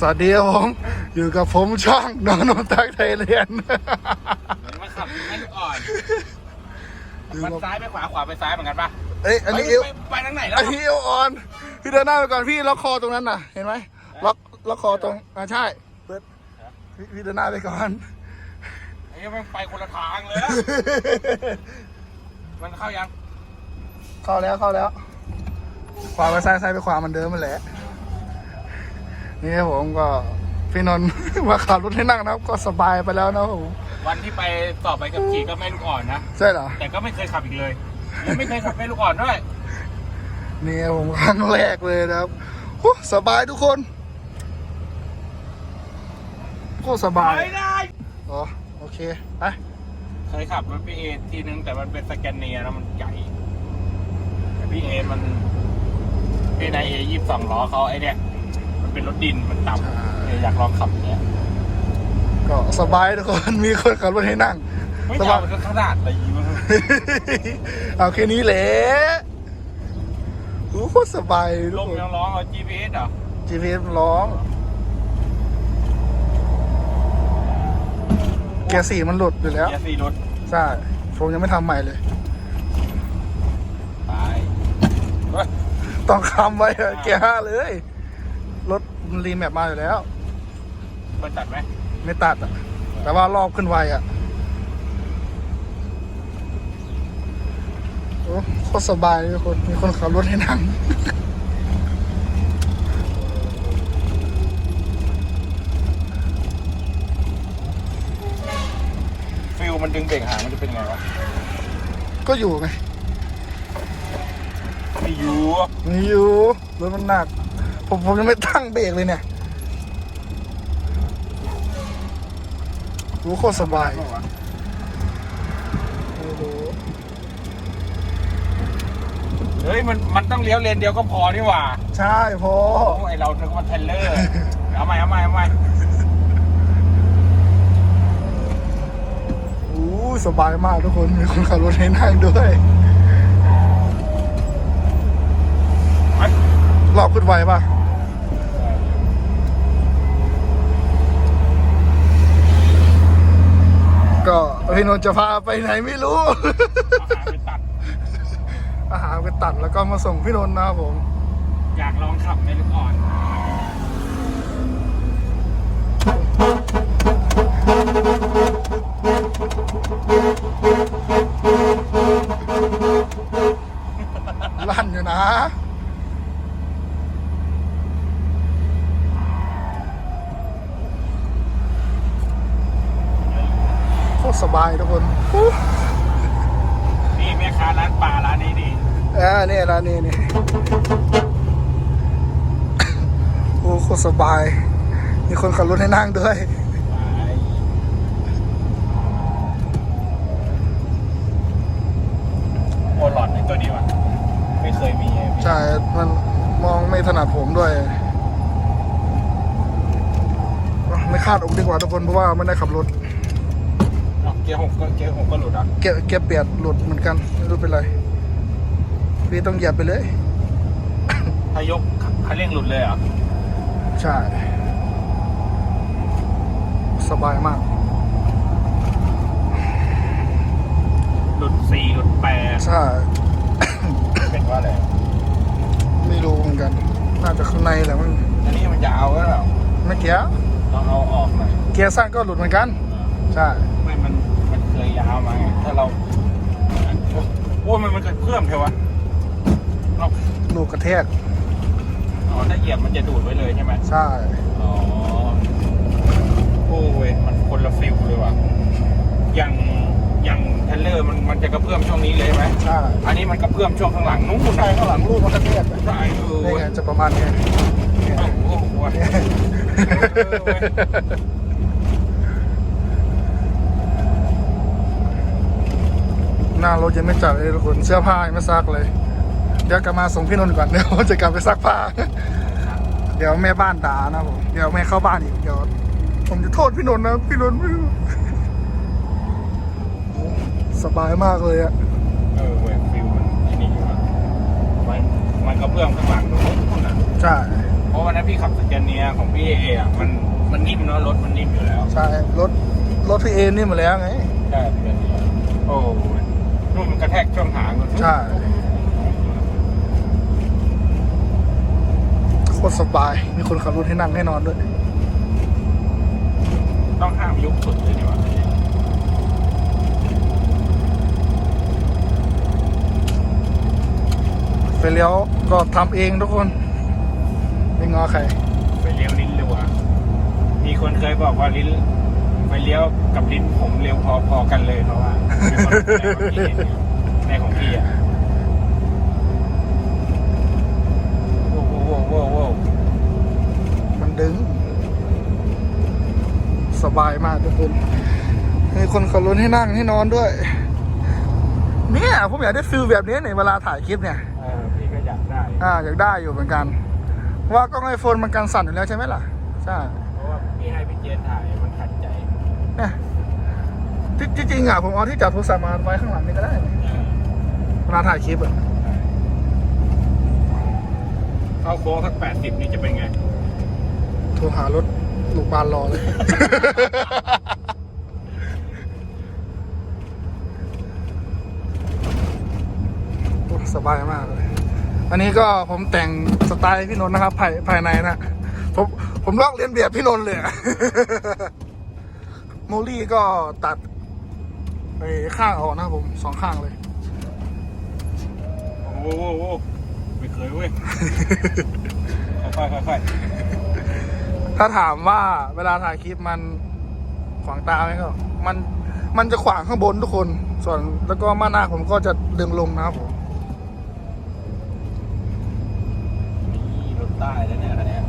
สวัสดีครับผมอยู่กับผมช่องน้องนนทักไทยเรียนเหมือนมาขับให้ลูกอ่อน อยู่มันกับซ้ายไปขวาขวาไปซ้ายเหมือนกันปะเอ้ยอันนี้เอเฮ้วยไปไปทางไหนแล้วอันนี้เอวอ่อนพี่เดินหน้าไปก่อนพี่ล็อกคอตรงนั้นน่ะ เห็นไหมล็อกล็อกคอตรงอ่าใช่เปิดพี่พี่เดินหน้าไปก่อน ไอ้ยังไปคนละทางเลยอะมันเข้ายังเข้าแล้วเข้าแล้ว ขวาไปซ้ายซ้ายไปขวาเหมันเดิมมันแหละ นี่ครับผมก็พี่นนท์ มาขับรถให้นั่งนะครับ ก็สบายไปแล้วนะครับผมวันที่ไปสอบไปกับขี่ก็ไม่ลูกอ่อนนะ ใช่เหรอ แต่ก็ไม่เคยขับอีกเลยยังไม่เคยขับไม่ลูกอ่อนด้วย นี่ครับผมครั้งแรกเลยนะครับโอ้สบายทุกคนโคตรสบายไม่ได้อ๋อ โอเค ไป เคยขับรถพี่เอทีนึงแต่มันเป็นสแกนเนียแล้วมันใหญ่แต่พี่เอมันพี่นายเอยี่สิบสองล้อเขาไอ้เนี่ยมัน เป็นรถดินมันต่ำเลยอยากลองขับเนี่ยก็สบายทุกคน มีคนขับรถให้นั่ง ไม่สยาบาวยมันก็ขนาดอะไรอยู่วะเอาแค่นี้แหละโอ้โคตรสบายทุลกมคน ยังร้องเอา GPS เหรอ GPS มันร้องเกียร์สี่มันหลุดอยู่แล้ว เกียร์สี่รถใช่ ผมยังไม่ทำใหม่เลยไปเฮ้ยต้องคำไว้อะเกียร์ห้าเลยรถ มันรีแมปมาอยู่แล้ว มันตัดไหมไม่ตัดอะแต่ว่ารอบขึ้นไวอะโอ้โคตรสบายทุกคนมีคนขับรถให้นั่ง ฟิลมันดึงเบรกหางมันจะเป็นไงวะก็อยู่ไง ไม่อยู่ มีอยู่รถมันหนัก ผมผมยังไม่ตั้งเบรกเลยเนี่ยรู้โคตรสบายโอ้โหเฮ้ยมันมันต้องเลี้ยวเลนเดียวก็พอนี่หว่า ใช่พอโอ้ยเราถึงมันเทรลเลอร์ เอาใหม่เอาใหม่เอาใหม่อู้สบายมากทุกคน มีคนขับรถให้นั่งด้วยไปรอบขึ้นไวป่ะ ก็ พี่นนท์จะพาไปไหนไม่รู้เอาหางไปตัดอาหารไปตัดแล้วก็มาส่งพี่นนท์นะครับผม อยากลองขับในลูกอ่อน ลั่นอยู่นะ ตรสบายทุกคนอู้นี่แม่ค้าร้านปลาร้านนี้ดีอ่านี่ร้านนี้นี่โอ้โคตรสบาย มีคนขับรถให้นั่งด้วยโอหลอดในตัวนี้วะไม่เคยมีไงพี่ใช่ มันมองไม่ถนัดผมด้วยไม่คาดอกดีกว่าทุกคนเพราะว่าไม่ได้ขับรถ เอ้าเกียร์หกก็เกียร์หกก็หลุดอะเก็บเก็บเปียดหลุดเหมือนกันไม่รู้เป็นไรพี่ต้องเหยียบไปเลยถ้ายกคันเร่งหลุดเลยเหรอะใช่ สบายมาก หลุดสี่หลุดแปดใช่เป็นว่าอะไรไม่รู้เหมือนกัน น่าจะข้างในแหละมันอันนี้มันจะเอาแล้วเหรอไม่เกียร์ลองเอาออกหน่อยเกียร์สั้นก็หลุดเหมือนกัน ใช่ไม่มันมัน เคยยาวมาไงถ้าเราโอ้ยมันมันเกิดเพิ่มเทวะเอาลูกกระแทกอ๋อถ้าเหยียบมันจะดูดไว้เลยใช่ไหมใช่ อ๋อโอ้ยมันคนละฟิลเลยว่ะอย่างอย่างเทรลเลอร์มันมันจะกระเพื่อมช่วงนี้เลยไหมใช่อันนี้มันกระเพื่อมช่วงข้างหลังนู้นใช่ข้างหลังลูกมันกระแทกใช่เออนี่เว้ยไงจะประมาณนี้เนี่ยโอ้โห เนี่ย เออเว้ย หน้ารถยังไม่จัดเลยทุกคนเสื้อผ้ายังไม่ซักเลย เดี๋ยวกลับมาส่งพี่นนท์ก่อนเดี๋ยวจะกลับไปซักผ้า เดี๋ยวแม่บ้านด่านะผมเดี๋ยวแม่เข้าบ้านอีกเดี๋ยวผมจะโทษพี่นนท์นะพี่นนท์ไม่รู้โอ้สบายมากเลยอะเออเว้ยฟิลมันไอ้นี่อยู่อะมันมันกระเพื่อมข้างหลังนู้นน่ะใช่เเพราะวันนั้นพี่ขับสแกนเนียของพี่เออะมันมันนิ่มเนาะรถมันนิ่มอยู่แล้ว ใช่รถรถพี่เอนี่มาแล้วไงใช่สแกนเนียโอ้ นู่นมันกระแทกช่วงหางใช่โคตรสบาย มีคนขับรถให้นั่งให้นอนด้วย ต้องห้ามยุบสุดเลยดีกว่าไฟเลี้ยวก็ทำเองทุกคน ไม่งอใครไปเลี้ยวลิ้นเร็วอะมีคนเคยบอกว่าลิ้นไปเลี้ยวกับลิ้นผมเร็วพอๆกันเลยเพราะว่า มีคนในของพี่อะโว้โว้โว้โว้โว้มันดึง สบายมากทุกคนมีคนขับรถให้นั่งให้นอนด้วย เนี่ยผมอยากได้ฟิลแบบนี้ในเวลาถ่ายคลิปเนี่ย เออพี่ก็อยากได้ อ่าอยากได้อยู่เหมือนกัน ว่ากล้องไอโฟนมันกันสั่นอยู่แล้วใช่ไหมล่ะ ใช่ เพราะว่าพี่ให้พี่เจนถ่ายมันขัดใจ เนี่ย ที่ที่จริงอะผมเอาที่จับโทรศัพท์มาไว้ข้างหลังนี่ก็ได้เวลาถ่ายคลิปอะเข้าโค้งสักแปดสิบนี่จะเป็นไง โทรหารถลูกบาลรอเลย โอ้สบายมากเลย อันนี้ก็ผมแต่งสไตล์พี่นนท์นะครับ ภายภายในนะผมผมลอกเลียนแบบพี่นนท์เลยอะ โมลี่ก็ตัดไป ข้างออกนะครับผมสองข้างเลย โอ้โหโอ้โหไม่เคยเว้ย ค่อยๆค่อยถ้าถามว่าเวลาถ่ายคลิปมันขวางตาไหมก็มันมันจะขวางข้างบนทุกคน ส่วนแล้วก็มาหน้าผมก็จะดึงลงนะครับผมๆนี่รถใต้แล้วเนี่ยคันเนี้ย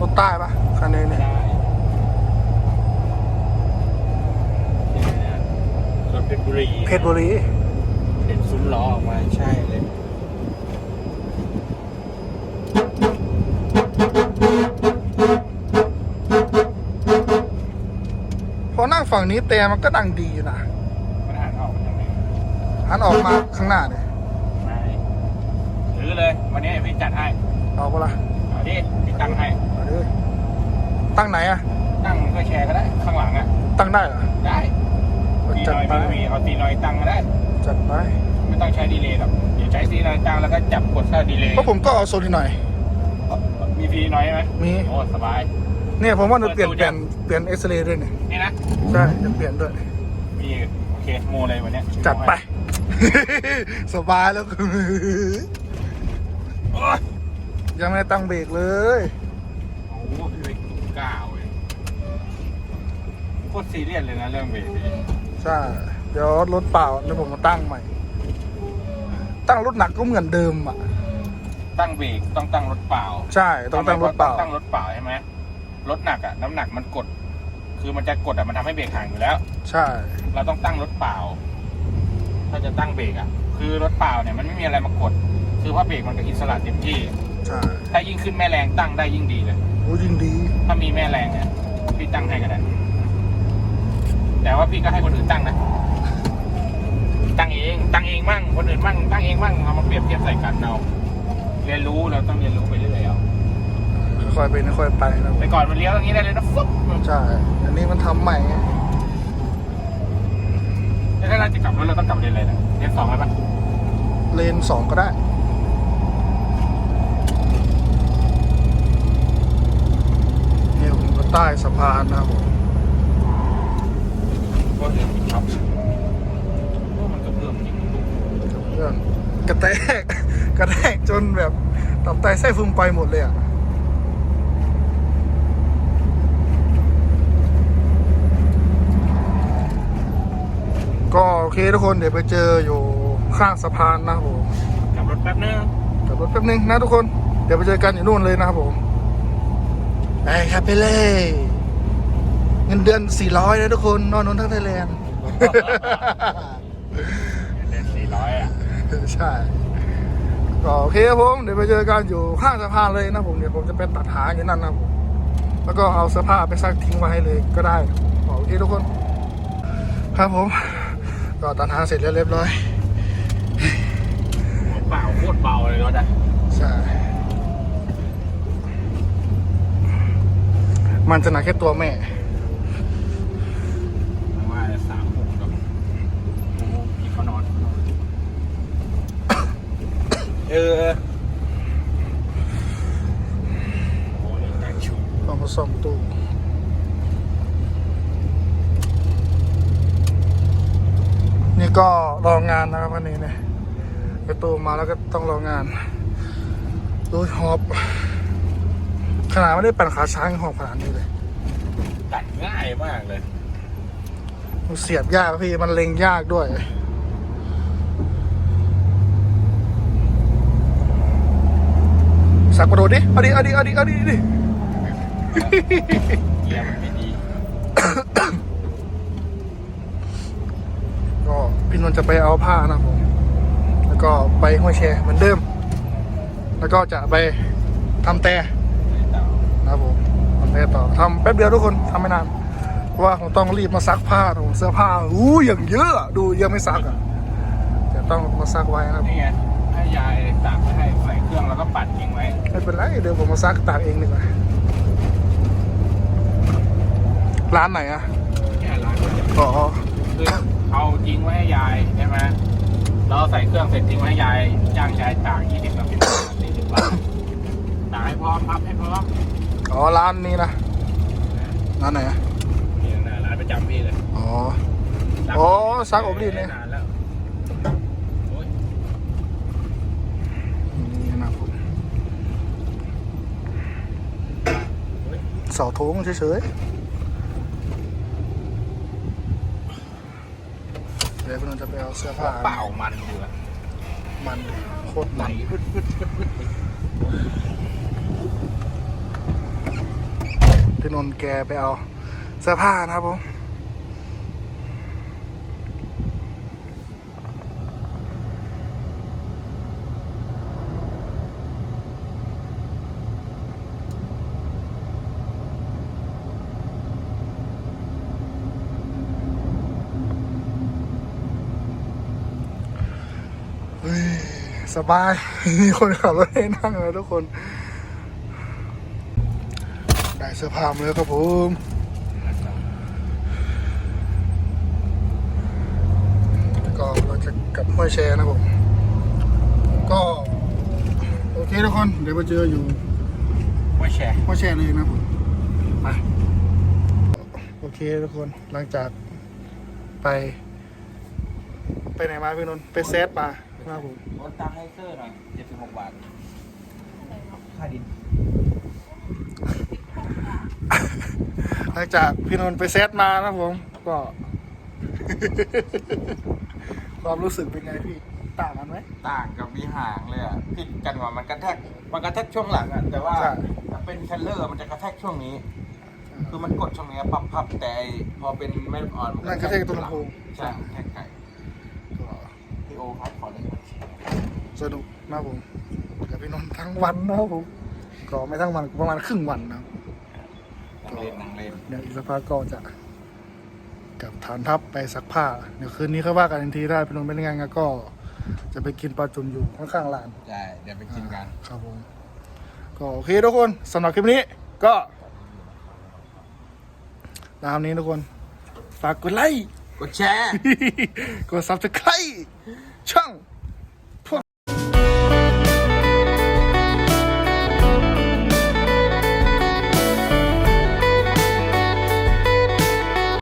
รถใต้ปะคันนี้ไม่เนี่ยได้เนี่ยรถเพชรบุรี เพ ชรบุรีเห็นซุ้มล้อออกมาใช่เลย พอนั่งฝั่งนี้แต่มันก็ดังดีอยู่นะมันหันออกมาทางไหนหันออกมาข้างหน้าเนี่ยไม่หรือเลย วันนี้พี่จัดให้เอาปะล่ะเอาดิพี่ตั้งให้ เอาดิตั้งไหนอะตั้งก็แชร์ก็ได้ ข้างหลังอะ ตั้งได้เหรอได้เอาตีจั ดน้อยไปไม่มีเอาตีน้อยตั้งก็ได้ จัดไปไม่ต้องใช้ดีเลย์หรอกเดี๋ยวใช้ตีน้อยตั้งแล้วก็จับกดเข้าดีเลย์เพราะผมก็เอาโซนที่หน่อย มีตีน้อยไหมมี โอ้สบาย เนี่ยผมว่าจะเปลี่ยนเปลี่ยนเปลี่ยนเอ็กซเรย์ด้วยเนี่ยนี่นะ ใช่จะเปลี่ยนด้วย มีโอเคโมเลยวันเนี้ยจัดไป สบายแล้วคุณโอ้ยยังไม่ได้ตั้งเบรกเลยโอ้โหพี่เล็กเก้าเว้ยโคตรซีเรียสเลยนะเรื่องเบรกนี่ ใช่ เดี๋ยวรถเปล่าเดี๋ยวผมมาตั้งใหม่ ตั้งรถหนักก็เหมือนเดิมอะ ตั้งเบรกต้องตั้งรถเปล่า ใช่ ต้องตั้งรถเปล่า ตั้งรถเปล่าใช่ไหมรถหนักอะ น้ำหนักมันกด คือมันจะกดอะมันทำให้เบรกห่างอยู่แล้ว ใช่ เราต้องตั้งรถเปล่า ถ้าจะตั้งเบรกอะ คือรถเปล่าเนี่ยมันไม่มีอะไรมากด คือว่าเบรกมันก็อิสระเต็มที่ ใช่ ถ้ายิ่งขึ้นแม่แรงตั้งได้ยิ่งดีเลย โอ้ยิ่งดี ถ้ามีแม่แรงเนี่ยพี่ตั้งให้ก็ได้ แต่ว่าพี่ก็ให้คนอื่นตั้งนะ ตั้งเอง ตั้งเองมั่ง คนอื่นมั่ง ตั้งเองมั่ง เอามาเปรียบเทียบใส่กันเอาเรียนรู้เราต้องเรียนรู้ไปเรื่อยๆเอาค่อยเป็นค่อยไปนะแต่ก่อนมันเลี้ยวอย่างนี้ได้เลยนะฟุ๊บใช่ อันนี้มันทำใหม่ไงแล้วถ้าเราจะกลับรถเราต้องกลับเรียนอะไรนะเรียนสองเลยปะเลนสองก็ได้ เนี่ยผมก็ใต้สะพานนะครับผม ก็เรียนช็อปโอ้มันก็เพิ่มจริงเรื่องกระแทกกระแทกจนแบบตับไตไส้พุงไปหมดเลยอะก็โอเคทุกคนเดี๋ยวไปเจออยู่ข้างสะพานนะครับผมกลับรถแป๊บนึงขับรถแป๊บนึงนะทุกคน เดี๋ยวไปเจอกันอยู่นู่นเลยนะครับผมไปครับไปเลยเงินเดือน 400นะทุกคน นอนนนทั้งไทยแลนด์เรียนสี่ร้อยอะใช่ก็โอเคครับผม เดี๋ยวไปเจอกันอยู่ข้างสะพานเลยนะผมเดี๋ยวผมจะไปตัดหางอยู่นั่นนะครับผม แล้วก็เอาเสื้อผ้าไปซักทิ้งไว้ให้เลยก็ได้โอเคทุกคน ครับผม ก็ตัดหางเสร็จแล้วเรียบร้อย หัวเปล่าโคตรเบาเลยรถอะใช่ มันจะหนักแค่ตัวแม่ไม่ว่าสามหกกับโอ้โหพี่เขานอน เออโอ้ยแต่ชูเอามาซ่อมตู้นี่ก็รองานนะครับวันนี้เนี่ยไปตู้มาแล้วก็ต้องรองานดูหอบ ขนาดไม่ได้ปั่นขาช้างยังหอบขนาดนี้เลยตัดง่ายมากเลยมันเสียบยากพี่มันเล็งยากด้วย สักกระโดดดิเอาดิเอาดิเอาดิเอาดิดิเกียร์มันไม่ดีก็พี่นนท์จะไปเอาผ้านะผมแล้วก็ไปห้วยแชร์เหมือนเดิม แล้วก็จะไปทำแต่นะครับผมทำแต่ต่อทำแป๊บเดียวทุกคนทำไม่นานเพราะว่าผมต้องรีบมาซักผ้าผมเสื้อผ้าอู้อย่างเยอะ ดูยังไม่ซักอะจะต้องมาซักไว้นะครับนี่ไงให้ยายตากให้ เครื่องแล้วก็ปัดทิ้งไว้ไม่เป็นไรเดี๋ยวผมมาซักตากเองดีกว่าร้านไหนอะแค่ร้านเดียวอ๋อคือเอาทิ้งไว้ให้ยายใช่ไหมเราใส่เครื่องเสร็จทิ้งไว้ให้ยายจ้างยายตากยี่สิบนาทีสี่สิบบาทตากให้พร้อมพับให้พร้อมอ๋อร้านนี้นะร้านไหนอะนี่นะร้านประจำพี่เลยอ๋ออ๋อซักอบรีดเนี่ยนานแล้วโอ้ย นี่นะครับผม เสาโถงเฉยๆเดี๋ยวพี่นนท์จะไปเอาเสื้อผ้าเปล่ามันอยู่อะมันดิโคตรไหลมันพึดพึดพึดพึดพี่นนท์แกไปเอาเสื้อผ้านะครับผม สบาย มีคนขับรถให้นั่งแล้วทุกคน ได้เสื้อผ้ามาแล้วครับผมก็เราจะกลับห้วยแชนะผม ก็ โอเคทุกคน เดี๋ยวมาเจออยู่ไม่แชร์ห้วยแชเลยนะผมไปโอเคทุกคนหลังจากไป ไปไหนมาพี่นนท์ไปเซตมา ครับผมโอนตังค์ให้เซอร์หน่อยเจ็ดสิบหกบาท ค่าดิน หลังจากพี่นนท์ไปเซตมานะผม ก็ ความรู้สึกเป็นไงพี่ ต่างกันไหม ต่างกับวิหางเลยอะผิดกันว่ามันกระแทก มันกระแทกช่วงหลังอะ แต่ว่าใช่ ถ้าเป็นแคลเลอร์มันจะกระแทกช่วงนี้ คือมันกดช่วงนี้ปับพับแต่ไอ้พอเป็นไม่อ่อนมันั่นกระแทกตัวลำโพง ใช่แทกไก่ก็พี่โอครับขอเลย สนุกนะผมกับพี่นนท์ทั้งวันนะครับผมก็ไม่ทั้งวันประมาณครึ่งวันนะครับนั่งเล่นนั่งเล่นเดี๋ยวอีกสักพักก็จะกลับฐานทัพไปซักผ้าเดี๋ยวคืนนี้เขาว่ากันทันทีถ้าพี่นนท์ไม่ได้งานก็จะไปกินปลาจุ่มอยู่ข้างๆร้านใช่เดี๋ยวไปกินกันครับผมก็โอเคทุกคนสำหรับคลิปนี้ก็ตามนี้ทุกคน ฝากกดไลค์ กดแชร์ กด subscribe ช่อง